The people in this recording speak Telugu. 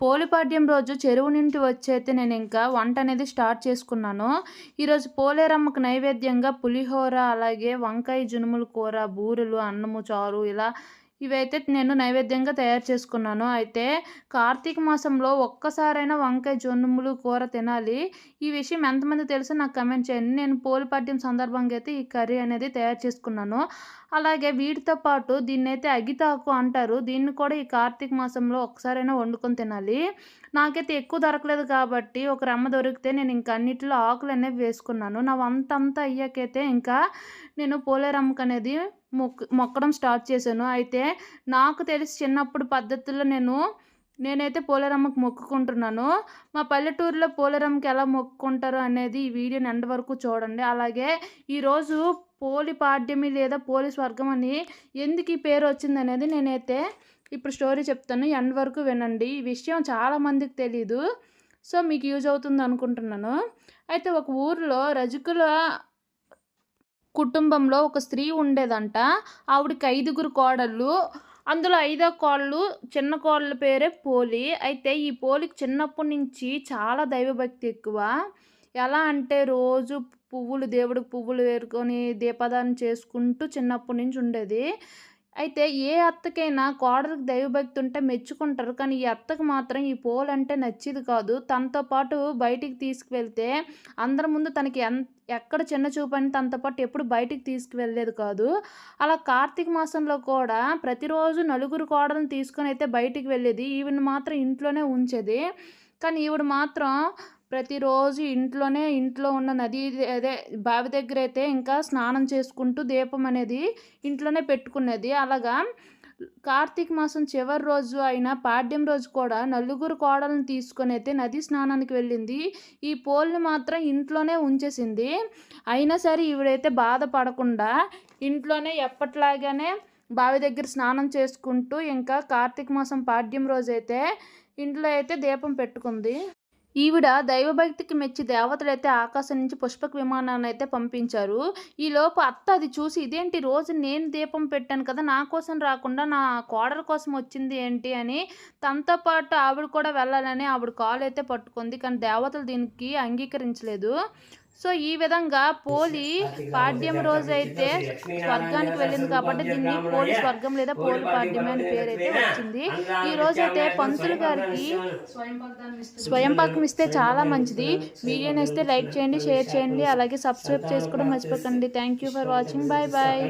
పోలిపాడ్యం రోజు చెరువు నుండి వచ్చైతే నేను ఇంకా వంట అనేది స్టార్ట్ చేసుకున్నాను. ఈరోజు పోలేరమ్మకు నైవేద్యంగా పులిహోర అలాగే వంకాయ జునుముల కూర బూరెలు అన్నము చారు ఇలా ఇవైతే నేను నైవేద్యంగా తయారు చేసుకున్నాను. అయితే కార్తీక మాసంలో ఒక్కసారైనా వంకాయ జొన్నుములు కూర తినాలి. ఈ విషయం ఎంతమంది తెలుసో నాకు కమెంట్ చేయండి. నేను పోలిపాడ్యం సందర్భంగా అయితే ఈ కర్రీ అనేది తయారు చేసుకున్నాను. అలాగే వీటితో పాటు దీన్ని అయితే అగితాకు అంటారు. దీన్ని కూడా ఈ కార్తీక మాసంలో ఒక్కసారైనా వండుకొని తినాలి. నాకైతే ఎక్కువ దొరకలేదు కాబట్టి ఒక రమ్మ దొరికితే నేను ఇంకా అన్నిటిలో ఆకులు అనేవి వేసుకున్నాను. నా వంతంతా అయ్యాకైతే ఇంకా నేను పోలేరమ్మకు అనేది మొక్ మొక్కడం స్టార్ట్ చేశాను. అయితే నాకు తెలిసి చిన్నప్పుడు పద్ధతుల్లో నేను నేనైతే పోలేరమ్మకు మొక్కుకుంటున్నాను. మా పల్లెటూరులో పోలేరమ్మకి ఎలా మొక్కుకుంటారు అనేది ఈ వీడియోని ఎండ్ వరకు చూడండి. అలాగే ఈరోజు పోలి పాడ్యమి లేదా పోలీస్ స్వర్గం అని ఎందుకు ఈ పేరు వచ్చింది అనేది నేనైతే ఇప్పుడు స్టోరీ చెప్తాను ఎండ్ వరకు వినండి. ఈ విషయం చాలామందికి తెలీదు. సో మీకు యూజ్ అవుతుంది అనుకుంటున్నాను. అయితే ఒక ఊరిలో రజకుల కుటుంబంలో ఒక స్త్రీ ఉండేదంట. ఆవిడకి ఐదుగురు కోడళ్ళు. అందులో ఐదో కోళ్ళు చిన్న కోళ్ళ పేరే పోలి. అయితే ఈ పోలికి చిన్నప్పటి నుంచి చాలా దైవభక్తి ఎక్కువ. ఎలా అంటే రోజు పువ్వులు దేవుడికి పువ్వులు వేరుకొని దీపదానం చేసుకుంటూ చిన్నప్పటి నుంచి ఉండేది. అయితే ఏ అత్తకైనా కోడలికి దైవభక్తి ఉంటే మెచ్చుకుంటారు. కానీ ఈ అత్తకు మాత్రం ఈ పోల్ అంటే నచ్చేది కాదు. తనతో పాటు బయటికి తీసుకువెళ్తే అందరి ముందు తనకి ఎంత ఎక్కడ చిన్న చూపు అని తనతో పాటు ఎప్పుడు బయటికి తీసుకువెళ్ళేది కాదు. అలా కార్తీక మాసంలో కూడా ప్రతిరోజు నలుగురు కోడలను తీసుకొని అయితే బయటికి వెళ్ళేది. ఈవిని మాత్రం ఇంట్లోనే ఉంచేది. కానీ ఈవిడ మాత్రం ప్రతిరోజు ఇంట్లోనే ఇంట్లో ఉన్న నది అదే బావి దగ్గర అయితే ఇంకా స్నానం చేసుకుంటూ దీపం అనేది ఇంట్లోనే పెట్టుకునేది. అలాగా కార్తీక మాసం చివరి రోజు అయిన పాడ్యం రోజు కూడా నలుగురు కోడలను తీసుకొని అయితే నది స్నానానికి వెళ్ళింది. ఈ పోల్ని మాత్రం ఇంట్లోనే ఉంచేసింది. అయినా సరే ఈవిడైతే బాధపడకుండా ఇంట్లోనే ఎప్పట్లాగానే బావి దగ్గర స్నానం చేసుకుంటూ ఇంకా కార్తీక మాసం పాడ్యం రోజైతే ఇంట్లో అయితే దీపం పెట్టుకుంది. ఈవిడ దైవభక్తికి మెచ్చి దేవతలైతే ఆకాశం నుంచి పుష్పక విమానాన్ని అయితే పంపించారు. ఈ లోపు అత్త అది చూసి ఇదేంటి రోజు నేను దీపం పెట్టాను కదా నా కోసం రాకుండా నా కోడల కోసం వచ్చింది ఏంటి? అని తనతో పాటు ఆవిడ కూడా వెళ్ళాలని ఆవిడ కాలు అయితే పట్టుకుంది. కానీ దేవతలు దీనికి అంగీకరించలేదు. సో ఈ విధంగా పోలి పాడ్యం రోజు అయితే స్వర్గానికి వెళ్ళింది కాబట్టి దీన్ని పోలి స్వర్గం లేదా పోలి పాడ్యం అని పేరు అయితే వచ్చింది. ఈ రోజు అయితే పంతులు గారికి స్వయం పాకం ఇస్తే చాలా మంచిది. వీడియోని ఇస్తే లైక్ చేయండి షేర్ చేయండి అలాగే సబ్స్క్రైబ్ చేసుకోవడం మర్చిపోకండి. Thank you for watching bye bye